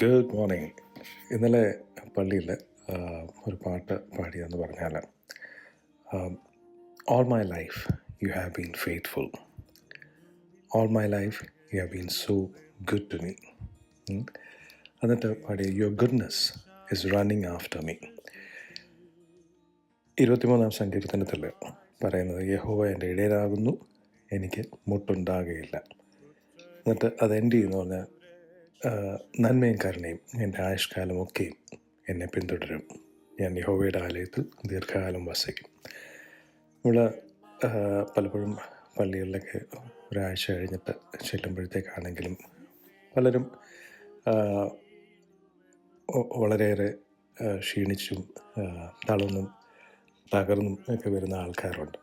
Good morning ഇന്നലെ പള്ളിയിൽ ഒരു പാട്ട് പാടിയെന്ന് പറഞ്ഞാൽ all my life you have been faithful all my life you have been so good to me എന്നിട്ട് പാടിയ your goodness is running after me ഇരുപത്തിമൂന്നാം സങ്കീർത്തനത്തിൽ പറയുന്നത് യഹോവ എന്റെ ഇടയിലാകുന്നു എനിക്ക് മുട്ടുണ്ടാകുകയില്ല എന്നിട്ട് അത് എൻഡ് എന്ന് പറഞ്ഞാൽ നന്മയും കരുണയും എന്റെ ആയുഷ്കാലമൊക്കെയും എന്നെ പിന്തുടരും. ഞാൻ യഹോവയുടെ ആലയത്തിൽ ദീർഘകാലം വസിക്കും. നമ്മൾ പലപ്പോഴും പള്ളികളിലൊക്കെ ഒരാഴ്ച കഴിഞ്ഞിട്ട് ചെല്ലുമ്പോഴത്തേക്കാണെങ്കിലും പലരും വളരെയേറെ ക്ഷീണിച്ചും തളർന്നും തകർന്നും ഒക്കെ വരുന്ന ആൾക്കാരുണ്ട്.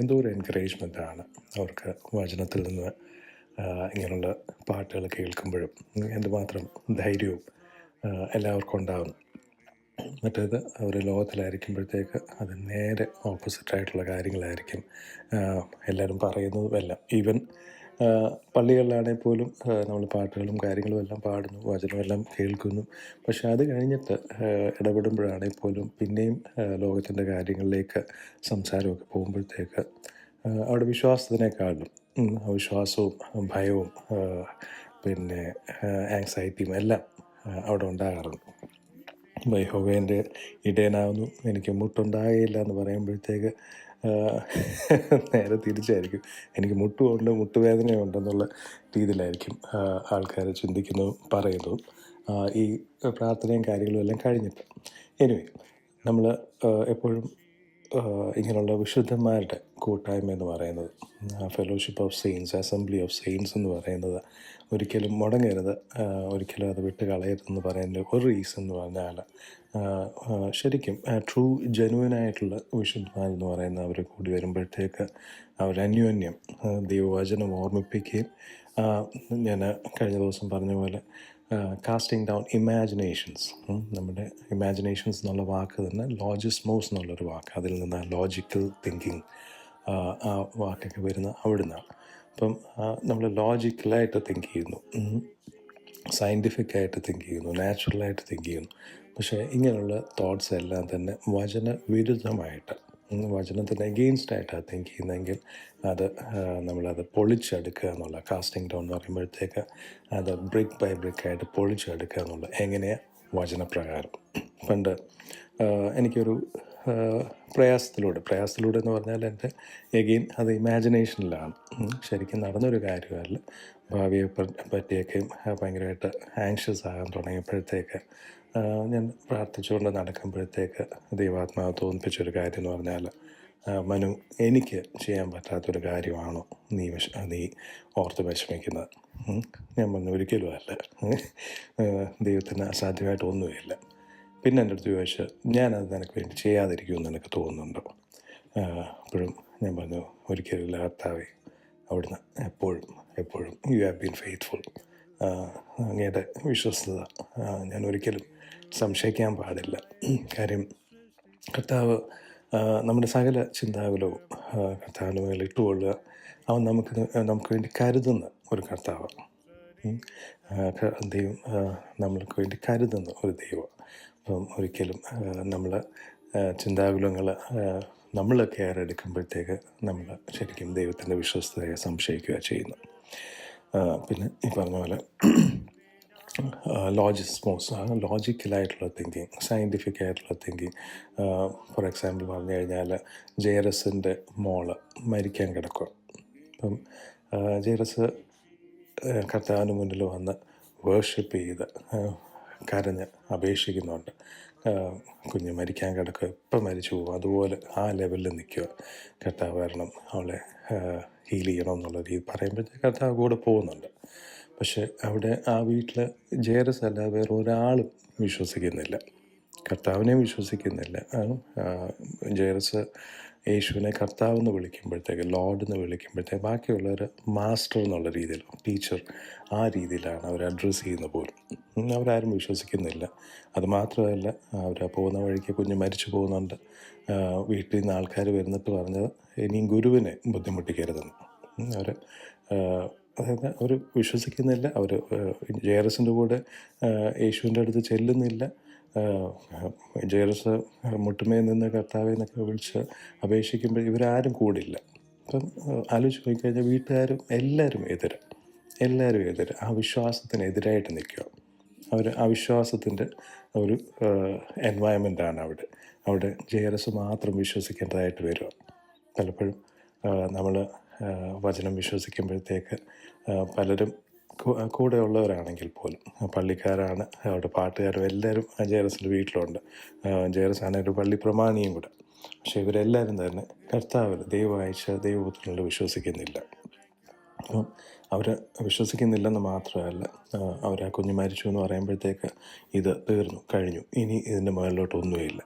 എന്തോ ഒരു എൻകറേജ്മെന്റാണ് അവർക്ക് വചനത്തിൽ നിന്ന് ഇങ്ങനെയുള്ള പാട്ടുകൾ കേൾക്കുമ്പോഴും എന്തുമാത്രം ധൈര്യവും എല്ലാവർക്കും ഉണ്ടാകുന്നു. മറ്റേത് അവർ ലോകത്തിലായിരിക്കുമ്പോഴത്തേക്ക് അത് നേരെ ഓപ്പോസിറ്റായിട്ടുള്ള കാര്യങ്ങളായിരിക്കും. എല്ലാവരും പറയുന്നതും എല്ലാം. ഈവൻ പള്ളികളിലാണെങ്കിൽ പോലും നമ്മൾ പാട്ടുകളും കാര്യങ്ങളും എല്ലാം പാടുന്നു വചനമെല്ലാം കേൾക്കുന്നു. പക്ഷെ അത് കഴിഞ്ഞിട്ട് ഇടപെടുമ്പോഴാണെങ്കിൽ പോലും പിന്നെയും ലോകത്തിന്റെ കാര്യങ്ങളിലേക്ക് സംസാരമൊക്കെ പോകുമ്പോഴത്തേക്ക് അവിടെ വിശ്വാസത്തിനേക്കാളും വിശ്വാസവും ഭയവും പിന്നെ ആങ്സൈറ്റിയും എല്ലാം അവിടെ ഉണ്ടാകാറുണ്ട്. ബൈഹോവേന്റെ ഇടയനാവുന്നു. എനിക്ക് മുട്ടുണ്ടാകുകയില്ല എന്ന് പറയുമ്പോഴത്തേക്ക് നേരെ തിരിച്ചായിരിക്കും. എനിക്ക് മുട്ടുമുണ്ട് മുട്ടുവേദനയുണ്ടെന്നുള്ള രീതിയിലായിരിക്കും ആൾക്കാർ ചിന്തിക്കുന്നതും പറയുന്നതും ഈ പ്രാർത്ഥനയും കാര്യങ്ങളും എല്ലാം കഴിഞ്ഞിട്ട്. എനിവേ നമ്മൾ എപ്പോഴും ഇങ്ങനെയുള്ള വിശുദ്ധന്മാരുടെ കൂട്ടായ്മ എന്ന് പറയുന്നത് fellowship of saints assembly of saints എന്ന് പറയുന്നത് ഒരിക്കലും മുടങ്ങരുത്. ഒരിക്കലും അത് വിട്ട് കളയരുതെന്ന് പറയുന്ന ഒരു റീസൺ എന്ന് പറഞ്ഞാൽ ശരിക്കും ട്രൂ ജെനുവനായിട്ടുള്ള വിശുദ്ധന്മാരെന്ന് പറയുന്ന അവർ കൂടി വരുമ്പോഴത്തേക്ക് അവരന്യോന്യം ദൈവവചനം ഓർമ്മിപ്പിക്കുകയും ഞാൻ കഴിഞ്ഞ ദിവസം പറഞ്ഞ പോലെ കാസ്റ്റിംഗ് ഡൗൺ ഇമാജിനേഷൻസ് നമ്മുടെ ഇമാജിനേഷൻസ് എന്നുള്ള വാക്ക് തന്നെ ലോജിസ്മോസ് എന്നുള്ളൊരു വാക്ക്. അതിൽ നിന്ന് ലോജിക്കൽ തിങ്കിങ് ആ വാക്കൊക്കെ വരുന്ന അവിടെ നിന്നാണ് അപ്പം നമ്മൾ ലോജിക്കലായിട്ട് തിങ്ക് ചെയ്യുന്നു. സയന്റിഫിക്കായിട്ട് തിങ്ക് ചെയ്യുന്നു. നാച്ചുറലായിട്ട് തിങ്ക് ചെയ്യുന്നു. പക്ഷേ ഇങ്ങനെയുള്ള തോട്ട്സ് എല്ലാം തന്നെ വചന വിരുദ്ധമായിട്ട് വചനത്തിന് എഗെയിൻസ്റ്റായിട്ടാണ് തിങ്ക് ചെയ്യുന്നതെങ്കിൽ അത് നമ്മളത് പൊളിച്ചെടുക്കുക എന്നുള്ള കാസ്റ്റിംഗ് ഡൗൺ എന്ന് പറയുമ്പോഴത്തേക്ക് അത് ബ്രിക്ക് ബൈ ബ്രിക്ക് ആയിട്ട് പൊളിച്ചെടുക്കുക എന്നുള്ള എങ്ങനെയാണ് വചനപ്രകാരം. പണ്ട് ആ, എനിക്കൊരു പ്രയാസത്തിലൂടെ പ്രയാസത്തിലൂടെ എന്ന് പറഞ്ഞാൽ എന്റെ എഗെയിൻ അത് ഇമാജിനേഷനിലാണ്. ശരിക്കും നടന്നൊരു കാര്യമല്ല ഭാവിയെ പറ്റിയൊക്കെയും ഭയങ്കരമായിട്ട് ആങ്ഷ്യസ് ആകാൻ തുടങ്ങിയപ്പോഴത്തേക്ക് ഞാൻ പ്രാർത്ഥിച്ചുകൊണ്ട് നടക്കുമ്പോഴത്തേക്ക് ദൈവാത്മാവ് തോന്നിപ്പിച്ചൊരു കാര്യം എന്ന് പറഞ്ഞാൽ മനു എനിക്ക് ചെയ്യാൻ പറ്റാത്തൊരു കാര്യമാണോ നീ വിഷ നീ ഓർത്ത് വിഷമിക്കുന്നത് ഞാൻ പറഞ്ഞു ഒരിക്കലും അല്ല. ദൈവത്തിന് അസാധ്യമായിട്ട് ഒന്നുമില്ല പിന്നെ എന്റെ അടുത്ത് ചോദിച്ചു ഞാനത് നിനക്ക് വേണ്ടി ചെയ്യാതിരിക്കുമെന്ന് എനിക്ക് തോന്നുന്നുണ്ടോ? അപ്പോഴും ഞാൻ പറഞ്ഞു ഒരിക്കലും കർത്താവേ അവിടുന്ന് എപ്പോഴും എപ്പോഴും യു ഹാവ് ബീൻ ഫെയ്ത്ത്ഫുൾ അങ്ങയുടെ വിശ്വസ്തത. ഞാൻ ഒരിക്കലും സംശയിക്കാൻ പാടില്ല. കാര്യം കർത്താവ് നമ്മുടെ സകല ചിന്താകുലവും കർത്താവിന് മേൽ ഇട്ടുകൊള്ളുക. അവൻ നമുക്ക് നമുക്ക് വേണ്ടി കരുതുന്ന ഒരു കർത്താവ് ഉം. ആ, ക- ദൈവം നമ്മൾക്ക് വേണ്ടി കരുതുന്ന ഒരു ദൈവം. അപ്പം ഒരിക്കലും നമ്മൾ ചിന്താകുലങ്ങൾ നമ്മൾ കെയറെടുക്കുമ്പോഴത്തേക്ക് നമ്മൾ ശരിക്കും ദൈവത്തിന്റെ വിശ്വസ്തതയെ സംശയിക്കുക ചെയ്യുന്നു. പിന്നെ ഈ പറഞ്ഞ പോലെ ലോജിസ്മോസ് ലോജിക്കലായിട്ടുള്ള തിങ്കിങ് സയന്റിഫിക് ആയിട്ടുള്ള തിങ്കിങ് ഫോർ എക്സാമ്പിൾ പറഞ്ഞു കഴിഞ്ഞാൽ ജെയറസിന്റെ മോൾ മരിക്കാൻ കിടക്കുക അപ്പം ജെയറസ് കർത്താവിന് മുന്നിൽ വന്ന് വേർഷിപ്പ് ചെയ്ത് കരഞ്ഞ് അപേക്ഷിക്കുന്നുണ്ട്. കുഞ്ഞ് മരിക്കാൻ കിടക്കുക ഇപ്പം മരിച്ചു പോകും അതുപോലെ ആ ലെവലിൽ നിൽക്കുക. കർത്താവ് കാരണം അവളെ ഹീൽ ചെയ്യണം എന്നുള്ള രീതി പറയുമ്പോഴത്തേക്ക് കർത്താവ് കൂടെ പോകുന്നുണ്ട്. പക്ഷെ അവിടെ ആ വീട്ടിൽ ജേറസ് അല്ല വേറെ ഒരാളും വിശ്വസിക്കുന്നില്ല. കർത്താവിനെയും വിശ്വസിക്കുന്നില്ല. ജേറസ് യേശുവിനെ കർത്താവ് എന്ന് വിളിക്കുമ്പോഴത്തേക്ക് ലോഡ് എന്ന് വിളിക്കുമ്പോഴത്തേക്ക് ബാക്കിയുള്ളവർ മാസ്റ്റർ എന്നുള്ള രീതിയിൽ ടീച്ചർ ആ രീതിയിലാണ് അവർ അഡ്രസ്സ് ചെയ്യുന്ന പോലും. അവരാരും വിശ്വസിക്കുന്നില്ല. അതുമാത്രമല്ല അവർ പോകുന്ന വഴിക്ക് കുഞ്ഞ് മരിച്ചു പോകുന്നുണ്ട്. വീട്ടിൽ നിന്ന് ആൾക്കാർ വരുന്നിട്ട് പറഞ്ഞത് ഇനിയും ഗുരുവിനെ ബുദ്ധിമുട്ടിക്കരുതെന്ന്. അവർ അതായത് അവർ വിശ്വസിക്കുന്നില്ല. അവർ ജയറസിന്റെ കൂടെ യേശുവിന്റെ അടുത്ത് ചെല്ലുന്നില്ല. ജെ ആർ എസ് മുട്ടുമേ നിന്ന് കർത്താവെ എന്നൊക്കെ വിളിച്ച് അപേക്ഷിക്കുമ്പോൾ ഇവരാരും കൂടില്ല. അപ്പം ആലോചിച്ച് നോക്കിക്കഴിഞ്ഞാൽ വീട്ടുകാരും എല്ലാവരും എതിര്. എല്ലാവരും എതിര്. ആ വിശ്വാസത്തിനെതിരായിട്ട് നിൽക്കുക. അവർ ആ വിശ്വാസത്തിന്റെ ഒരു എൻവയൺമെന്റാണ് അവിടെ. അവിടെ ജയറസ് മാത്രം വിശ്വസിക്കേണ്ടതായിട്ട് വരിക. പലപ്പോഴും നമ്മൾ വചനം വിശ്വസിക്കുമ്പോഴത്തേക്ക് പലരും കൂ- കൂടെ ഉള്ളവരാണെങ്കിൽ പോലും പള്ളിക്കാരാണ് അവിടെ പാട്ടുകാരും എല്ലാവരും ജയറസിന്റെ വീട്ടിലുണ്ട്. ജെ ആർ എസ് ആണ് ഒരു പള്ളി പ്രമാണിയും കൂടെ. പക്ഷേ ഇവരെല്ലാവരും തന്നെ കർത്താവിൽ ദൈവം അയച്ച വിശ്വസിക്കുന്നില്ല. അപ്പം അവർ വിശ്വസിക്കുന്നില്ലെന്ന് മാത്രമല്ല അവർ ആ കുഞ്ഞ് മരിച്ചു എന്ന് പറയുമ്പോഴത്തേക്ക് ഇത് തീർന്നു കഴിഞ്ഞു. ഇനി ഇതിന്റെ മുകളിലോട്ടൊന്നുമില്ല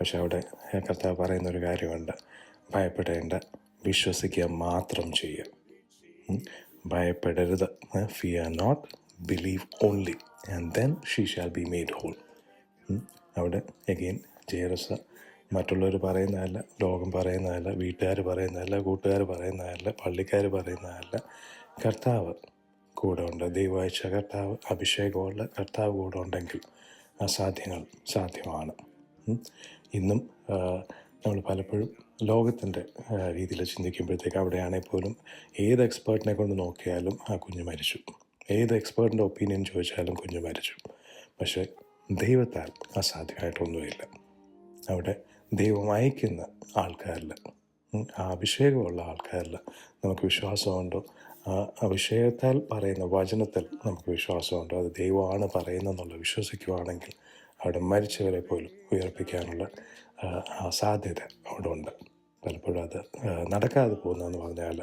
പക്ഷെ അവിടെ കർത്താവ് പറയുന്ന ഒരു കാര്യമുണ്ട്. ഭയപ്പെടേണ്ട വിശ്വസിക്കുക മാത്രം ചെയ്യുക. ഭയപ്പെടരുത്. Fear not believe only and then she shall be made whole അവിടെ എഗെയിൻ ജേറസ് മറ്റുള്ളവർ പറയുന്നതല്ല ലോകം പറയുന്നതല്ല വീട്ടുകാർ പറയുന്നതല്ല കൂട്ടുകാർ പറയുന്നതല്ല പള്ളിക്കാർ പറയുന്നതല്ല കർത്താവ് കൂടെ ഉണ്ട്. ദൈവാഴ്ച കർത്താവ് അഭിഷേകമുള്ള കർത്താവ് കൂടെ ഉണ്ടെങ്കിൽ അസാധ്യങ്ങൾ സാധ്യമാണ്. ഇന്നും നമ്മൾ പലപ്പോഴും ലോകത്തിന്റെ രീതിയിൽ ചിന്തിക്കുമ്പോഴത്തേക്ക് അവിടെയാണെങ്കിൽ പോലും ഏത് എക്സ്പേർട്ടിനെ കൊണ്ട് നോക്കിയാലും ആ കുഞ്ഞ് മരിച്ചു. ഏത് എക്സ്പേർട്ടിന്റെ ഒപ്പീനിയൻ ചോദിച്ചാലും കുഞ്ഞ് മരിച്ചു. പക്ഷേ ദൈവത്താൽ അസാധ്യമായിട്ടൊന്നുമില്ല. അവിടെ ദൈവം അയക്കുന്ന ആൾക്കാരിൽ ആ അഭിഷേകമുള്ള ആൾക്കാരിൽ നമുക്ക് വിശ്വാസമുണ്ടോ? ആ അഭിഷേകത്താൽ പറയുന്ന വചനത്തിൽ നമുക്ക് വിശ്വാസമുണ്ടോ? അത് ദൈവമാണ് പറയുന്നതെന്നുള്ള വിശ്വസിക്കുവാണെങ്കിൽ അവിടെ മരിച്ചവരെ പോലും ഉയർപ്പിക്കാനുള്ള സാധ്യത അവിടെ ഉണ്ട് പലപ്പോഴും അത് നടക്കാതെ പോകുന്നതെന്ന് പറഞ്ഞാൽ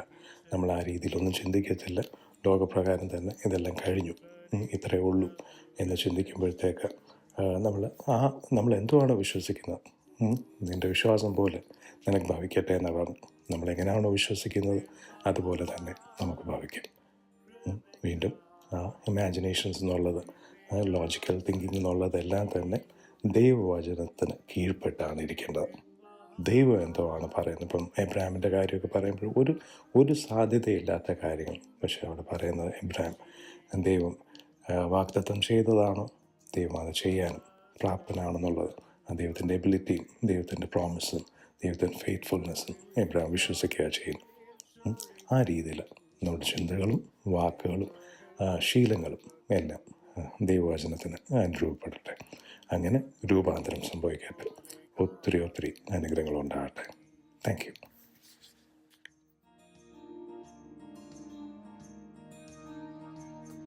നമ്മൾ ആ രീതിയിലൊന്നും ചിന്തിക്കത്തില്ല. ലോകപ്രകാരം തന്നെ ഇതെല്ലാം കഴിഞ്ഞു. ഇത്രയേ ഉള്ളൂ എന്ന് ചിന്തിക്കുമ്പോഴത്തേക്ക് നമ്മൾ ആ നമ്മൾ എന്തുവാണോ വിശ്വസിക്കുന്നത്? നിന്റെ വിശ്വാസം പോലെ നിനക്ക് ഭവിക്കട്ടെ എന്ന് പറഞ്ഞു നമ്മളെങ്ങനെയാണോ വിശ്വസിക്കുന്നത് അതുപോലെ തന്നെ നമുക്ക് ഭവിക്കും. വീണ്ടും ആ ഇമാജിനേഷൻസ് എന്നുള്ളത് ലോജിക്കൽ തിങ്കിങ് എന്നുള്ളതെല്ലാം തന്നെ ദൈവവചനത്തിന് കീഴ്പ്പെട്ടാണ് ഇരിക്കേണ്ടത്. ദൈവം എന്തോ ആണ് പറയുന്നത്. ഇപ്പം എബ്രാഹിമിന്റെ കാര്യമൊക്കെ പറയുമ്പോൾ ഒരു ഒരു സാധ്യതയില്ലാത്ത കാര്യങ്ങൾ. പക്ഷേ അവിടെ പറയുന്നത് എബ്രാം ദൈവം വാഗ്ദത്തം ചെയ്തതാണോ? ദൈവം അത് ചെയ്യാനും പ്രാപ്തനാണെന്നുള്ളത്. ദൈവത്തിന്റെ എബിലിറ്റിയും ദൈവത്തിന്റെ പ്രോമിസും ദൈവത്തിന്റെ ഫെയ്ത്ത്ഫുൾനെസ്സും എബ്രാം വിശ്വസിക്കുക ചെയ്യുന്നു ആ രീതിയിൽ നമ്മുടെ ചിന്തകളും വാക്കുകളും ശീലങ്ങളും എല്ലാം ദൈവവചനത്തിന് അനുരൂപപ്പെടട്ടെ അങ്ങനെ രൂപാന്തരം സംഭവിക്കട്ടെ. ഒത്തിരി ഒത്തിരി അനുഗ്രഹങ്ങളുണ്ടാകട്ടെ. Thank you